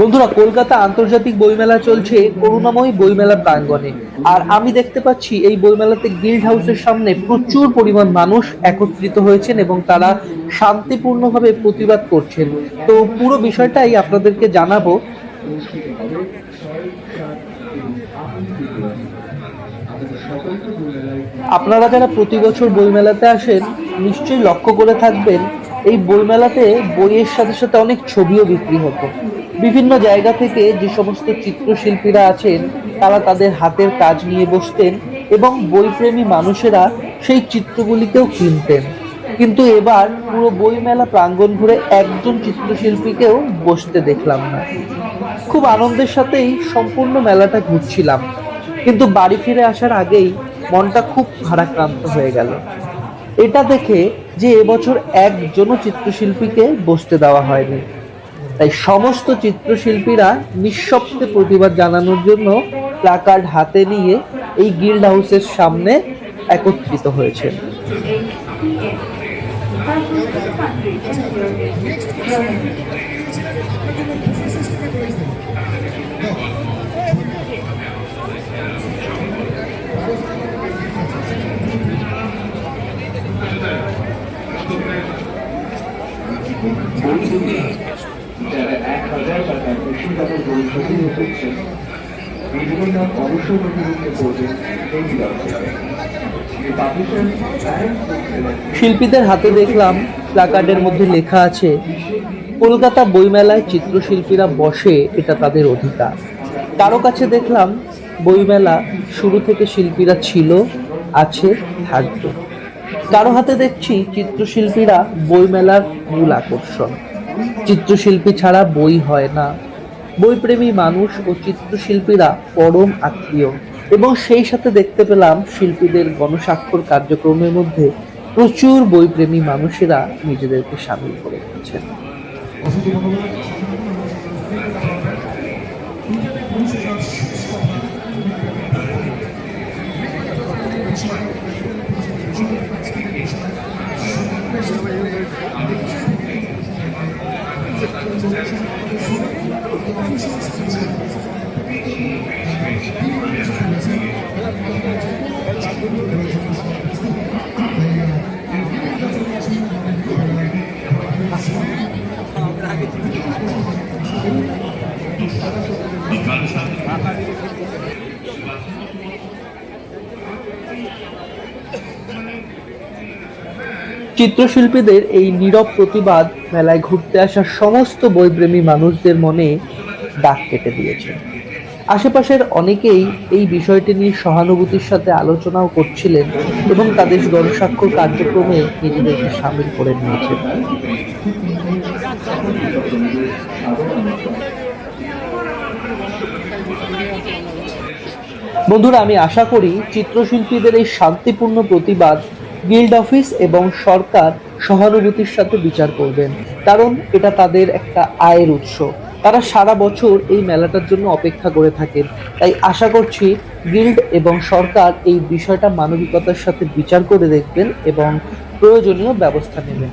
বন্ধুরা, কলকাতা আন্তর্জাতিক বইমেলা চলছে করুণাময়ী বইমেলা প্রাঙ্গণে। আর আমি দেখতে পাচ্ছি এই বইমেলাতে গিল্ড হাউসের সামনে প্রচুর পরিমাণ মানুষ একত্রিত হয়েছেন এবং তারা শান্তিপূর্ণভাবে প্রতিবাদ করছেন। তো পুরো বিষয়টাই আপনাদেরকে জানাব। আপনারা যারা প্রতি বছর বইমেলাতে আসেন, নিশ্চয়ই লক্ষ্য করে থাকবেন, এই বইমেলাতে বইয়ের সাথে সাথে অনেক ছবিও বিক্রি হতো। বিভিন্ন জায়গা থেকে যে সমস্ত চিত্রশিল্পীরা আছেন, তারা তাদের হাতের কাজ নিয়ে বসতেন এবং বইপ্রেমী মানুষেরা সেই চিত্রগুলিকেও কিনতেন। কিন্তু এবার পুরো বইমেলা প্রাঙ্গণ ঘুরে একজন চিত্রশিল্পীকেও বসতে দেখলাম না। খুব আনন্দের সাথেই সম্পূর্ণ মেলাটা ঘুরছিলাম। কিন্তু বাড়ি ফিরে আসার আগেই মনটা খুব ভারাক্রান্ত হয়ে গেল। এটা দেখে যে এবছর একজনও চিত্রশিল্পীকে বসতে দেওয়া হয়নি। তাই সমস্ত চিত্রশিল্পীরা নিঃশব্দে প্রতিবাদ জানানোর জন্য প্লাকার্ড হাতে নিয়ে এই গিল্ড হাউসের সামনে একত্রিত হয়েছে। বইগুলি শিল্পীদের হাতে দেখলাম প্লাকার্ডের মধ্যে লেখা আছে, কলকাতা বইমেলায় চিত্রশিল্পীরা বসে এটা তাদের অধিকার। কারও কাছে দেখলাম বইমেলা শুরু থেকে শিল্পীরা ছিল, আছে, থাকবে। কারও হাতে দেখছি চিত্রশিল্পীরা বইমেলার মূল আকর্ষণ। চিত্রশিল্পী ছাড়া বই হয় না। বইপ্রেমী মানুষ ও চিত্রশিল্পীরা পরম আত্মীয়। এবং সেই সাথে দেখতে পেলাম শিল্পীদের গণস্বাক্ষর কার্যক্রমের মধ্যে প্রচুর বইপ্রেমী মানুষেরা নিজেদেরকে সামিল করে নিয়েছেন। Thank you. চিত্রশিল্পীদের এই নীরব প্রতিবাদ মেলায় ঘুরতে আসা সমস্ত বইপ্রেমী মানুষদের মনে দাগ কেটে দিয়েছে। আশেপাশের অনেকেই এই বিষয়টি নিয়ে সহানুভূতির সাথে আলোচনাও করছিলেন এবং তাদের গণস্বাক্ষর কার্যক্রমে নিজেদেরকে সামিল করে নিয়েছেন। বন্ধুরা, আমি আশা করি চিত্রশিল্পীদের এই শান্তিপূর্ণ প্রতিবাদ গিল্ড অফিস এবং সরকার সহানুভূতির সাথে বিচার করবেন। কারণ এটা তাদের একটা আয়ের উৎস। তারা সারা বছর এই মেলাটার জন্য অপেক্ষা করে থাকেন। তাই আশা করছি গিল্ড এবং সরকার এই বিষয়টা মানবিকতার সাথে বিচার করে দেখবেন এবং প্রয়োজনীয় ব্যবস্থা নেবেন।